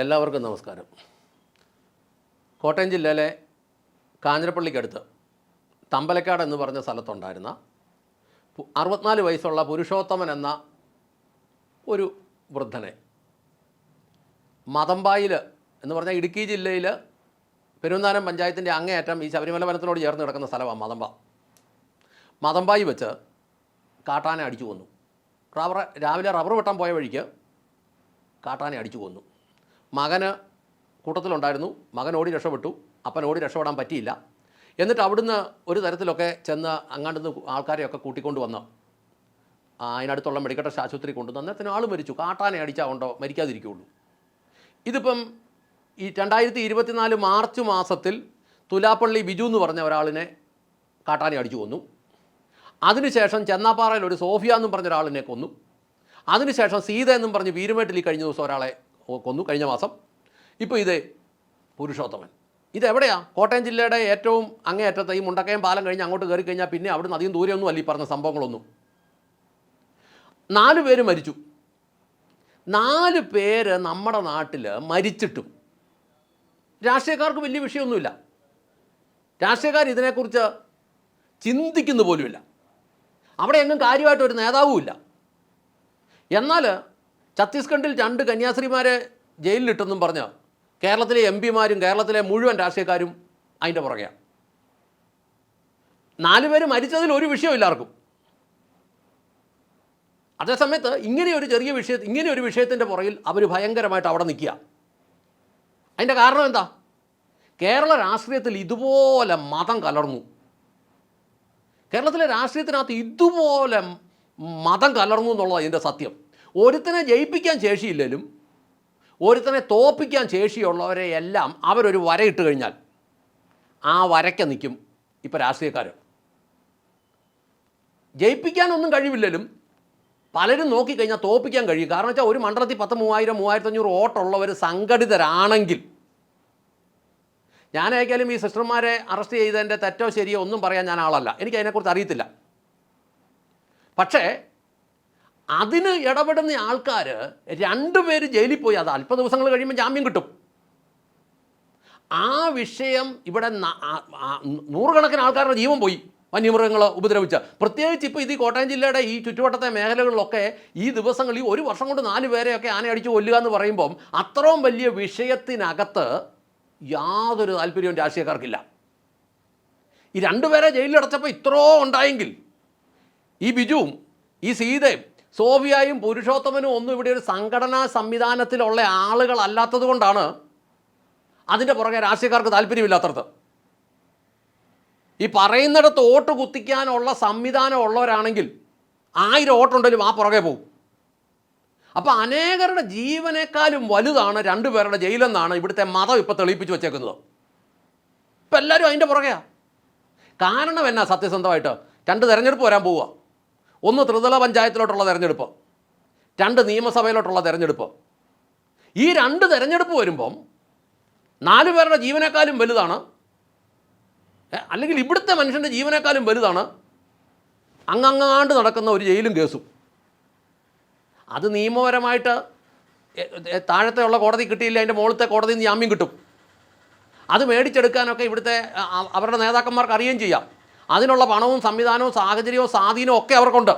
എല്ലാവർക്കും നമസ്കാരം. കോട്ടയം ജില്ലയിലെ കാഞ്ഞിരപ്പള്ളിക്കടുത്ത് തമ്പലക്കാട് എന്ന് പറഞ്ഞ സ്ഥലത്തുണ്ടായിരുന്ന അറുപത്തിനാല് വയസ്സുള്ള പുരുഷോത്തമൻ എന്ന ഒരു വൃദ്ധനെ മതമ്പായിൽ എന്ന് പറഞ്ഞാൽ ഇടുക്കി ജില്ലയിൽ പെരുവന്താനം പഞ്ചായത്തിന്റെ അങ്ങേയറ്റം ഈ ശബരിമല വനത്തിനോട് ചേർന്ന് കിടക്കുന്ന സ്ഥലമാണ് മതമ്പ. മതമ്പായി വെച്ച് കാട്ടാനെ അടിച്ചു കൊന്നു. റബ്ബർ രാവിലെ റബ്ബർ വെട്ടാൻ പോയ വഴിക്ക് കാട്ടാനെ അടിച്ചു കൊന്നു. മകന് കൂട്ടത്തിലുണ്ടായിരുന്നു. മകൻ ഓടി രക്ഷപ്പെട്ടു. അപ്പൻ ഓടി രക്ഷപ്പെടാൻ പറ്റിയില്ല. എന്നിട്ട് അവിടുന്ന് ഒരു തരത്തിലൊക്കെ ചെന്ന് അങ്ങാണ്ടുനിന്ന് ആൾക്കാരെയൊക്കെ കൂട്ടിക്കൊണ്ട് വന്ന് അതിനടുത്തുള്ള മെഡിക്കൽ ടെസ്റ്റ് ആശുപത്രി കൊണ്ടുവന്ന് അന്നേരത്തിന് ആൾ മരിച്ചു. കാട്ടാനെ അടിച്ചാൽ ഉണ്ടോ മരിക്കാതിരിക്കുകയുള്ളൂ. ഇതിപ്പം ഈ രണ്ടായിരത്തി ഇരുപത്തിനാല് മാർച്ച് മാസത്തിൽ തുലാപ്പള്ളി ബിജു എന്ന് പറഞ്ഞ ഒരാളിനെ കാട്ടാനെ അടിച്ചു കൊന്നു. അതിനുശേഷം ചെന്നാപ്പാറയിൽ ഒരു സോഫിയ എന്നും പറഞ്ഞ ഒരാളിനെ കൊന്നു. അതിനുശേഷം സീത എന്നും പറഞ്ഞ് വീരുമേട്ടിൽ കഴിഞ്ഞ ദിവസം ഒരാളെ കൊന്നു കഴിഞ്ഞ മാസം. ഇപ്പോൾ ഇതേ പുരുഷോത്തമൻ. ഇതെവിടെയാണ് കോട്ടയം ജില്ലയുടെ ഏറ്റവും അങ്ങേയറ്റത്തെ ഈ മുണ്ടക്കയം പാലം കഴിഞ്ഞ് അങ്ങോട്ട് കയറി കഴിഞ്ഞാൽ പിന്നെ അവിടുന്ന് അധികം ദൂരെയൊന്നും അല്ല ഈ പറഞ്ഞ സംഭവങ്ങളൊന്നും. നാല് പേര് മരിച്ചു. നാല് പേര് നമ്മുടെ നാട്ടിൽ മരിച്ചിട്ടും. രാഷ്ട്രീയക്കാർക്ക് വലിയ വിഷയമൊന്നുമില്ല. രാഷ്ട്രീയക്കാർ ഇതിനെക്കുറിച്ച് ചിന്തിക്കുന്നു പോലുമില്ല. അവിടെ എങ്ങും കാര്യമായിട്ട് ഒരു നേതാവുമില്ല. എന്നാൽ ഛത്തീസ്ഗഡിൽ രണ്ട് കന്യാസ്ത്രീമാരെ ജയിലിലിട്ടെന്നും പറഞ്ഞ് കേരളത്തിലെ എം പിമാരും കേരളത്തിലെ മുഴുവൻ രാഷ്ട്രീയക്കാരും അതിന്റെ പുറകെയാണ് നാല് പേര് മരിച്ചതിൽ ഒരു വിഷയമില്ല ആർക്കും അതേസമയത്ത് ഇങ്ങനെ ഒരു ചെറിയ വിഷയ ഇങ്ങനെ ഒരു വിഷയത്തിന്റെ പുറകിൽ അവർ ഭയങ്കരമായിട്ട് അവിടെ നിൽക്കുക. അതിന്റെ കാരണം എന്താ? കേരള രാഷ്ട്രീയത്തിൽ ഇതുപോലെ മതം കലർന്നു. കേരളത്തിലെ രാഷ്ട്രീയത്തിനകത്ത് ഇതുപോലെ മതം കലർന്നു എന്നുള്ളത് അതിന്റെ സത്യം. ഒരുത്തനെ ജയിപ്പിക്കാൻ ശേഷിയില്ലെങ്കിലും ഒരുത്തനെ തോപ്പിക്കാൻ ശേഷിയുള്ളവരെ എല്ലാം അവരൊരു വരയിട്ട് കഴിഞ്ഞാൽ ആ വരയ്ക്ക് നിൽക്കും ഇപ്പോൾ രാഷ്ട്രീയക്കാർ ജയിപ്പിക്കാനൊന്നും കഴിവില്ലെങ്കിലും പലരും നോക്കിക്കഴിഞ്ഞാൽ തോപ്പിക്കാൻ കഴിയും. കാരണം വെച്ചാൽ ഒരു മണ്ഡലത്തിൽ പത്ത് മൂവായിരം മൂവായിരത്തഞ്ഞൂറ് വോട്ടുള്ളവർ സംഘടിതരാണെങ്കിൽ ഞാനേക്കാലും ഈ സിസ്റ്റർമാരെ അറസ്റ്റ് ചെയ്തതിന്റെ തെറ്റോ ശരിയോ ഒന്നും പറയാൻ ഞാൻ ആളല്ല. എനിക്ക് അതിനെക്കുറിച്ച് അറിയത്തില്ല. പക്ഷേ അതിന് ഇടപെടുന്ന ആൾക്കാർ രണ്ടുപേര് ജയിലിൽ പോയി അത് അല്പ ദിവസങ്ങൾ കഴിയുമ്പോൾ ജാമ്യം കിട്ടും. ആ വിഷയം ഇവിടെ നൂറുകണക്കിന് ആൾക്കാരുടെ ജീവൻ പോയി വന്യമൃഗങ്ങൾ ഉപദ്രവിച്ച. പ്രത്യേകിച്ച് ഇപ്പോൾ ഇത് കോട്ടയം ജില്ലയുടെ ഈ ചുറ്റുവട്ടത്തെ മേഖലകളിലൊക്കെ ഈ ദിവസങ്ങളിൽ ഒരു വർഷം കൊണ്ട് നാല് പേരെയൊക്കെ ആന അടിച്ച് കൊല്ലുക എന്ന് പറയുമ്പം അത്രയും വലിയ വിഷയത്തിനകത്ത് യാതൊരു താല്പര്യവും രാഷ്ട്രീയക്കാർക്കില്ല. ഈ രണ്ടുപേരെ ജയിലിലടച്ചപ്പോൾ ഇത്രയോ ഉണ്ടായെങ്കിൽ ഈ ബിജുവും ഈ സീതയും സോഫിയായും പുരുഷോത്തമനും ഒന്നും ഇവിടെ ഒരു സംഘടനാ സംവിധാനത്തിലുള്ള ആളുകളല്ലാത്തത് കൊണ്ടാണ് അതിന്റെ പുറകെ രാഷ്ട്രീയക്കാർക്ക് താല്പര്യമില്ലാത്തത് ഈ പറയുന്നിടത്ത് വോട്ട് കുത്തിക്കാനുള്ള സംവിധാനം ഉള്ളവരാണെങ്കിൽ ആയിരം ഓട്ടുണ്ടെങ്കിലും ആ പുറകെ പോകും അപ്പോൾ അനേകരുടെ ജീവനേക്കാളും വലുതാണ് രണ്ടുപേരുടെ ജയിലെന്നാണ് ഇവിടുത്തെ മതം ഇപ്പോൾ തെളിയിപ്പിച്ച് വെച്ചേക്കുന്നത്. ഇപ്പം എല്ലാവരും അതിന്റെ പുറകെയാണ് കാരണം എന്നാ സത്യസന്ധമായിട്ട്? രണ്ട് തെരഞ്ഞെടുപ്പ് വരാൻ പോവുക. ഒന്ന് ത്രിതല പഞ്ചായത്തിലോട്ടുള്ള തെരഞ്ഞെടുപ്പ് രണ്ട് നിയമസഭയിലോട്ടുള്ള തെരഞ്ഞെടുപ്പ്. ഈ രണ്ട് തെരഞ്ഞെടുപ്പ് വരുമ്പം നാല് പേരുടെ ജീവനേക്കാളും വലുതാണ് അല്ലെങ്കിൽ ഇവിടുത്തെ മനുഷ്യന്റെ ജീവനേക്കാളും വലുതാണ് അങ്ങങ്ങാണ്ട് നടക്കുന്ന ഒരു ജയിലും കേസും. അത് നിയമപരമായിട്ട് താഴത്തെ ഉള്ള കോടതി കിട്ടിയില്ല അതിന്റെ മുകളിലത്തെ കോടതിയിൽ നിന്ന് ജാമ്യം കിട്ടും. അത് മേടിച്ചെടുക്കാനൊക്കെ ഇവിടുത്തെ അവരുടെ നേതാക്കന്മാർക്ക് അറിയുകയും ചെയ്യാം. അതിനുള്ള പണവും സംവിധാനവും സാഹചര്യവും സ്വാധീനവും ഒക്കെ അവർക്കുണ്ട്.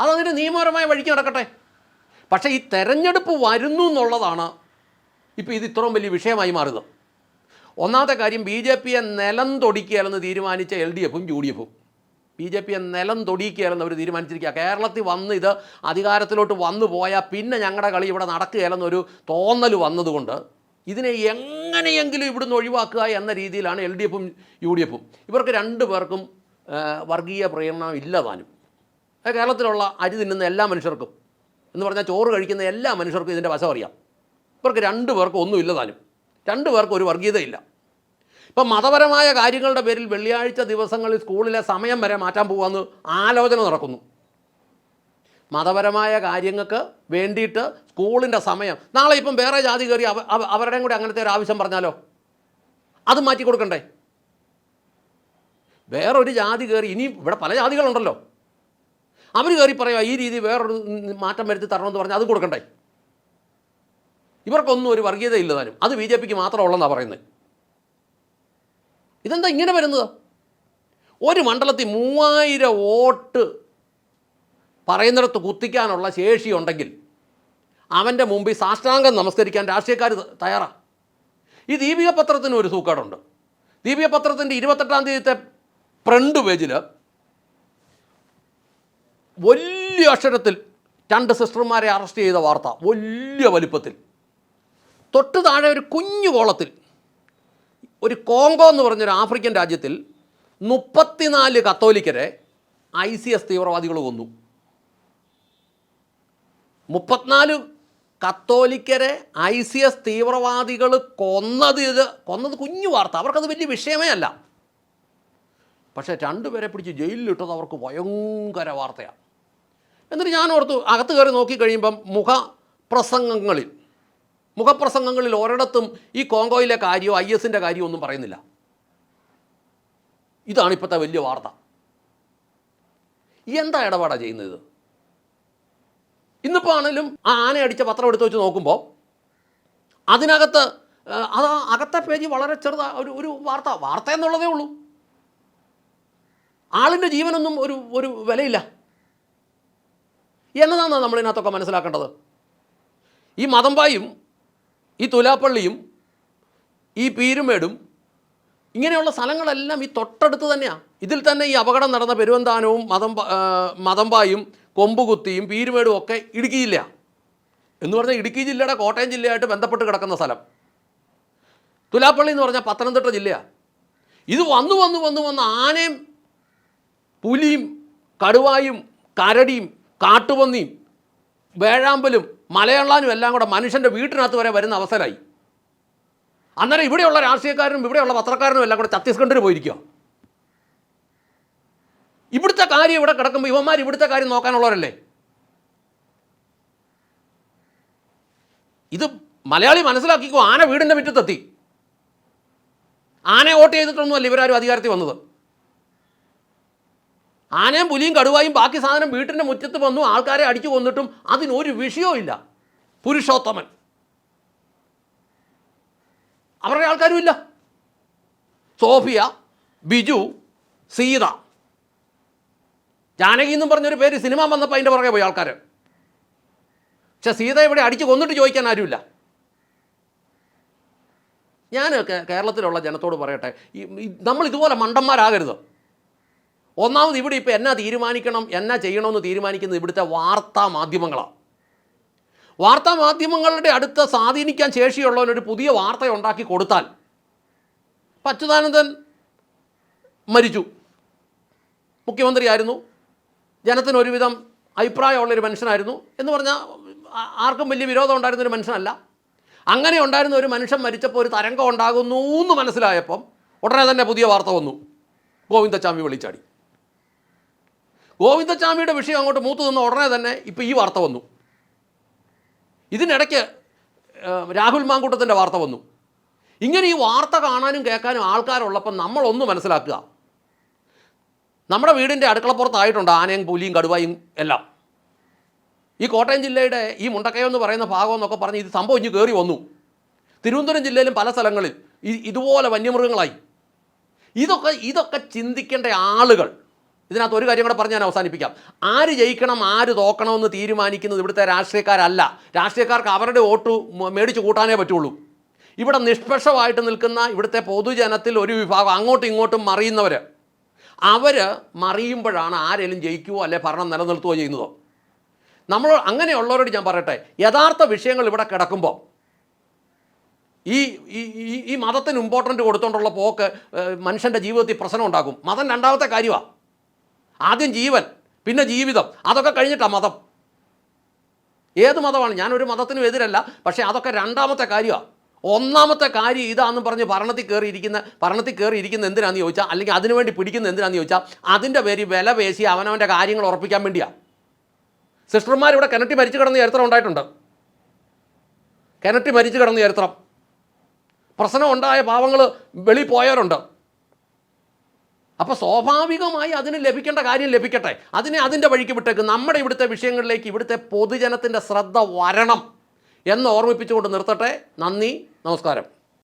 അതതിന് നിയമപരമായ വഴിക്ക് നടക്കട്ടെ. പക്ഷേ ഈ തെരഞ്ഞെടുപ്പ് വരുന്നു എന്നുള്ളതാണ് ഇപ്പോൾ ഇത് ഇത്രയും വലിയ വിഷയമായി മാറുന്നത് ഒന്നാമത്തെ കാര്യം ബി ജെ പിയെ നിലം തൊടിക്കുകയാണെന്ന് തീരുമാനിച്ച എൽ ഡി എഫും യു ഡി എഫും. ബി ജെ പിയെ നിലം തൊടിക്കുകയാണെന്ന് അവർ തീരുമാനിച്ചിരിക്കുക. കേരളത്തിൽ വന്ന് ഇത് അധികാരത്തിലോട്ട് വന്നു പോയാൽ പിന്നെ ഞങ്ങളുടെ കളി ഇവിടെ നടക്കുകയല്ലെന്നൊരു തോന്നൽ വന്നതുകൊണ്ട് ഇതിനെ എങ്ങനെയെങ്കിലും ഇവിടുന്ന് ഒഴിവാക്കുക എന്ന രീതിയിലാണ് എൽ ഡി എഫും യു ഡി എഫും. ഇവർക്ക് രണ്ടു പേർക്കും വർഗീയ പ്രേരണ ഇല്ലതാനും. കേരളത്തിലുള്ള അരി തിന്നുന്ന എല്ലാ മനുഷ്യർക്കും എന്ന് പറഞ്ഞാൽ ചോറ് കഴിക്കുന്ന എല്ലാ മനുഷ്യർക്കും ഇതിന്റെ വശം അറിയാം. ഇവർക്ക് രണ്ടു പേർക്കും ഒന്നും ഇല്ലതാനും. രണ്ടു പേർക്കും ഒരു വർഗീയതയില്ല. ഇപ്പം മതപരമായ കാര്യങ്ങളുടെ പേരിൽ വെള്ളിയാഴ്ച ദിവസങ്ങളിൽ സ്കൂളിലെ സമയം വരെ മാറ്റാൻ പോകാമെന്ന് ആലോചന നടക്കുന്നു. മതപരമായ കാര്യങ്ങൾക്ക് വേണ്ടിയിട്ട് സ്കൂളിന്റെ സമയം. നാളെ ഇപ്പം വേറെ ജാതി കയറി അവ അവ- അവരുടെയും കൂടി അങ്ങനത്തെ ഒരു ആവശ്യം പറഞ്ഞാലോ? അത് മാറ്റി കൊടുക്കണ്ടേ? വേറൊരു ജാതി കയറി ഇനി ഇവിടെ പല ജാതികളുണ്ടല്ലോ. അവർ കയറി പറയുക ഈ രീതി വേറൊരു മാറ്റം വരുത്തി തരണമെന്ന് പറഞ്ഞാൽ അത് കൊടുക്കണ്ടേ? ഇവർക്കൊന്നും ഒരു വർഗീയത ഇല്ല താനും അത് ബി ജെ പിക്ക് മാത്രമുള്ളതെന്നാണ് പറയുന്നത് ഇതെന്താ ഇങ്ങനെ വരുന്നത്? ഒരു മണ്ഡലത്തിൽ മൂവായിരം വോട്ട് പറയുന്നിടത്ത് കുത്തിക്കാനുള്ള ശേഷിയുണ്ടെങ്കിൽ അവന്റെ മുമ്പിൽ സാഷ്ടാംഗം നമസ്കരിക്കാൻ രാഷ്ട്രീയക്കാർ തയ്യാറാണ് ഈ ദീപിക പത്രത്തിന് ഒരു സൂക്കേടുണ്ട്. ദീപിക പത്രത്തിന്റെ ഇരുപത്തെട്ടാം തീയതിത്തെ ഫ്രണ്ട് പേജിൽ വലിയ അക്ഷരത്തിൽ രണ്ട് സിസ്റ്റർമാരെ അറസ്റ്റ് ചെയ്ത വാർത്ത വലിയ വലിപ്പത്തിൽ. തൊട്ട് താഴെ ഒരു കുഞ്ഞു കോളത്തിൽ ഒരു കോങ്കോ എന്ന് പറഞ്ഞൊരു ആഫ്രിക്കൻ രാജ്യത്തിൽ മുപ്പത്തിനാല് കത്തോലിക്കരെ ഐ സി എസ് തീവ്രവാദികൾ കൊന്നു. മുപ്പത്തിനാല് കത്തോലിക്കരെ ഐ സി എസ് തീവ്രവാദികൾ കൊന്നത് ഇത് കൊന്നത് കുഞ്ഞു വാർത്ത. അവർക്കത് വലിയ വിഷയമേ അല്ല. പക്ഷേ രണ്ടുപേരെ പിടിച്ച് ജയിലിലിട്ടത് അവർക്ക് ഭയങ്കര വാർത്തയാണ്. എന്നിട്ട് ഞാൻ ഓർത്തു അകത്ത് കയറി നോക്കിക്കഴിയുമ്പം മുഖപ്രസംഗങ്ങളിൽ മുഖപ്രസംഗങ്ങളിൽ ഒരിടത്തും ഈ കോങ്കോയിലെ കാര്യമോ ഐ എസിന്റെ കാര്യമോ ഒന്നും പറയുന്നില്ല. ഇതാണ് ഇപ്പോഴത്തെ വലിയ വാർത്ത. എന്താ ഇടപാടാണ് ചെയ്യുന്നത് ഇന്നിപ്പോൾ ആണെങ്കിലും ആ ആന അടിച്ച പത്രം എടുത്തു വെച്ച് നോക്കുമ്പോൾ അതിനകത്ത് അത് അകത്തെ പേജ് വളരെ ചെറുതാ ഒരു ഒരു വാർത്ത വാർത്ത എന്നുള്ളതേ ഉള്ളൂ. ആളിന്റെ ജീവനൊന്നും ഒരു ഒരു വിലയില്ല. എന്നതാണ് നമ്മളിതിനകത്തൊക്കെ മനസ്സിലാക്കേണ്ടത്. ഈ മതമ്പായും ഈ തുലാപ്പള്ളിയും ഈ പീരുമേടും ഇങ്ങനെയുള്ള സ്ഥലങ്ങളെല്ലാം ഈ തൊട്ടടുത്ത് തന്നെയാണ് ഇതിൽ തന്നെ ഈ അപകടം നടന്ന പെരുവന്താനവും മതം മതമ്പായും കൊമ്പുകുത്തിയും പീരുമേടും ഒക്കെ ഇടുക്കി ജില്ല എന്ന് പറഞ്ഞാൽ ഇടുക്കി ജില്ലയുടെ കോട്ടയം ജില്ലയായിട്ട് ബന്ധപ്പെട്ട് കിടക്കുന്ന സ്ഥലം. തുലാപ്പള്ളി എന്ന് പറഞ്ഞാൽ പത്തനംതിട്ട ജില്ലയാണ് ഇത് വന്നു വന്നു വന്നു വന്ന് ആനയും പുലിയും കടുവായും കരടിയും കാട്ടുപന്നിയും വേഴാമ്പലും മലയള്ളാനും എല്ലാം കൂടെ മനുഷ്യന്റെ വീട്ടിനകത്ത് വരെ വരുന്ന അവസരമായി അന്നേരം ഇവിടെയുള്ള രാഷ്ട്രീയക്കാരനും ഇവിടെയുള്ള പത്രക്കാരനും എല്ലാം കൂടെ ഛത്തീസ്ഗഡിൽ പോയിരിക്കുക ഇവിടുത്തെ കാര്യം ഇവിടെ കിടക്കുമ്പോൾ ഇവന്മാർ ഇവിടുത്തെ കാര്യം നോക്കാനുള്ളവരല്ലേ? ഇത് മലയാളി മനസ്സിലാക്കിക്കോ ആന വീടിന്റെ മുറ്റത്തെത്തി. ആനയെ വോട്ട് ചെയ്തിട്ടൊന്നുമല്ല ഇവരാരും അധികാരത്തിൽ വന്നത്. ആനയും പുലിയും കടുവായും ബാക്കി സാധനം വീട്ടിന്റെ മുറ്റത്ത് വന്നു ആൾക്കാരെ അടിച്ചു കൊന്നിട്ടും അതിനൊരു വിഷയവും ഇല്ല. പുരുഷോത്തമൻ. അവരുടെ ആൾക്കാരും ഇല്ല സോഫിയ ബിജു സീത. ജാനകി എന്നും പറഞ്ഞൊരു പേര് സിനിമ വന്നപ്പോൾ അതിന്റെ പുറകെ പോയി ആൾക്കാർ പക്ഷെ സീത ഇവിടെ അടിച്ച് കൊന്നിട്ട് ചോദിക്കാൻ ആരുമില്ല. ഞാൻ കേരളത്തിലുള്ള ജനത്തോട് പറയട്ടെ നമ്മൾ ഇതുപോലെ മണ്ടന്മാരാകരുത്. ഒന്നാമത് ഇവിടെ ഇപ്പോൾ എന്നാ തീരുമാനിക്കണം എന്നാ ചെയ്യണമെന്ന് തീരുമാനിക്കുന്നത് ഇവിടുത്തെ വാർത്താ മാധ്യമങ്ങളാണ് വാർത്താ മാധ്യമങ്ങളുടെ അടുത്ത് സ്വാധീനിക്കാൻ ശേഷിയുള്ളവനൊരു പുതിയ വാർത്ത ഉണ്ടാക്കി കൊടുത്താൽ അച്യുതാനന്ദൻ മരിച്ചു. മുഖ്യമന്ത്രിയായിരുന്നു ജനത്തിന് ഒരുവിധം അഭിപ്രായമുള്ളൊരു മനുഷ്യനായിരുന്നു എന്ന് പറഞ്ഞാൽ ആർക്കും വലിയ വിരോധം ഉണ്ടായിരുന്നൊരു മനുഷ്യനല്ല. അങ്ങനെ ഉണ്ടായിരുന്ന ഒരു മനുഷ്യൻ മരിച്ചപ്പോൾ ഒരു തരംഗം ഉണ്ടാകുന്നു എന്ന് മനസ്സിലായപ്പം ഉടനെ തന്നെ പുതിയ വാർത്ത വന്നു. ഗോവിന്ദച്ചാമി വിളിച്ചാടി. ഗോവിന്ദച്ചാമിയുടെ വിഷയം അങ്ങോട്ട് മൂത്തു നിന്ന് ഉടനെ തന്നെ ഇപ്പോൾ ഈ വാർത്ത വന്നു. ഇതിനിടയ്ക്ക് രാഹുൽ മാങ്കൂട്ടത്തിന്റെ വാർത്ത വന്നു. ഇങ്ങനെ ഈ വാർത്ത കാണാനും കേൾക്കാനും ആൾക്കാരുള്ളപ്പം നമ്മളൊന്ന് മനസ്സിലാക്കുക. നമ്മുടെ വീടിന്റെ അടുക്കളപ്പുറത്തായിട്ടുണ്ട് ആനയും പുലിയും കടുവയും എല്ലാം. ഈ കോട്ടയം ജില്ലയുടെ ഈ മുണ്ടക്കയം എന്ന് പറയുന്ന ഭാഗം എന്നൊക്കെ പറഞ്ഞ് ഇത് സംഭവം ഇഞ്ഞ് കയറി വന്നു. തിരുവനന്തപുരം ജില്ലയിലും പല സ്ഥലങ്ങളിൽ ഇതുപോലെ വന്യമൃഗങ്ങളായി. ഇതൊക്കെ ഇതൊക്കെ ചിന്തിക്കേണ്ട ആളുകൾ ഇതിനകത്ത് ഒരു കാര്യം കൂടെ പറഞ്ഞ് ഞാൻ അവസാനിപ്പിക്കാം. ആര് ജയിക്കണം ആര് തോക്കണമെന്ന് തീരുമാനിക്കുന്നത് ഇവിടുത്തെ രാഷ്ട്രീയക്കാരല്ല. രാഷ്ട്രീയക്കാർക്ക് അവരുടെ വോട്ട് മേടിച്ച് കൂട്ടാനേ പറ്റുള്ളൂ. ഇവിടെ നിഷ്പക്ഷമായിട്ട് നിൽക്കുന്ന ഇവിടുത്തെ പൊതുജനത്തിൽ ഒരു വിഭാഗം അങ്ങോട്ടും ഇങ്ങോട്ടും മറിയുന്നവർ അവർ മറിയുമ്പോഴാണ് ആരെങ്കിലും ജയിക്കുവോ അല്ലെ ഭരണം നിലനിർത്തുകയോ ചെയ്യുന്നതോ? നമ്മൾ അങ്ങനെയുള്ളവരോട് ഞാൻ പറയട്ടെ യഥാർത്ഥ വിഷയങ്ങൾ ഇവിടെ കിടക്കുമ്പോൾ ഈ ഈ ഈ- മതത്തിന് ഇമ്പോർട്ടന്റ് കൊടുത്തുകൊണ്ടുള്ള പോക്ക് മനുഷ്യന്റെ ജീവിതത്തിൽ പ്രശ്നം ഉണ്ടാക്കും. മതം രണ്ടാമത്തെ കാര്യമാണ് ആദ്യം ജീവൻ പിന്നെ ജീവിതം. അതൊക്കെ കഴിഞ്ഞിട്ടാണ് മതം. ഏത് മതമാണ്? ഞാനൊരു മതത്തിനും എതിരല്ല പക്ഷേ അതൊക്കെ രണ്ടാമത്തെ കാര്യമാണ് ഒന്നാമത്തെ കാര്യം ഇതാന്ന് പറഞ്ഞ് ഭരണത്തിൽ കയറിയിരിക്കുന്ന ഭരണത്തിൽ കയറിയിരിക്കുന്ന എന്തിനാന്ന് ചോദിച്ചാൽ അല്ലെങ്കിൽ അതിനുവേണ്ടി പിടിക്കുന്ന എന്തിനാന്ന് ചോദിച്ചാൽ അതിന്റെ പേര് വില പേശി അവനവന്റെ കാര്യങ്ങൾ ഉറപ്പിക്കാൻ വേണ്ടിയാണ് സിസ്റ്റർമാർ ഇവിടെ കിണറ്റി മരിച്ചു കിടന്ന ചരിത്രം ഉണ്ടായിട്ടുണ്ട്. കിണറ്റി മരിച്ചു കിടന്ന ചരിത്രം. പ്രശ്നം ഉണ്ടായ പാവങ്ങൾ വെളി പോയവരുണ്ട്. അപ്പോൾ സ്വാഭാവികമായി അതിന് ലഭിക്കേണ്ട കാര്യം ലഭിക്കട്ടെ. അതിനെ അതിന്റെ വഴിക്ക് വിട്ടേക്ക്. നമ്മുടെ ഇവിടുത്തെ വിഷയങ്ങളിലേക്ക് ഇവിടുത്തെ പൊതുജനത്തിന്റെ ശ്രദ്ധ വരണം. എന്ന് ഓർമ്മിപ്പിച്ചുകൊണ്ട് നിർത്തട്ടെ. നന്ദി നമസ്കാരം.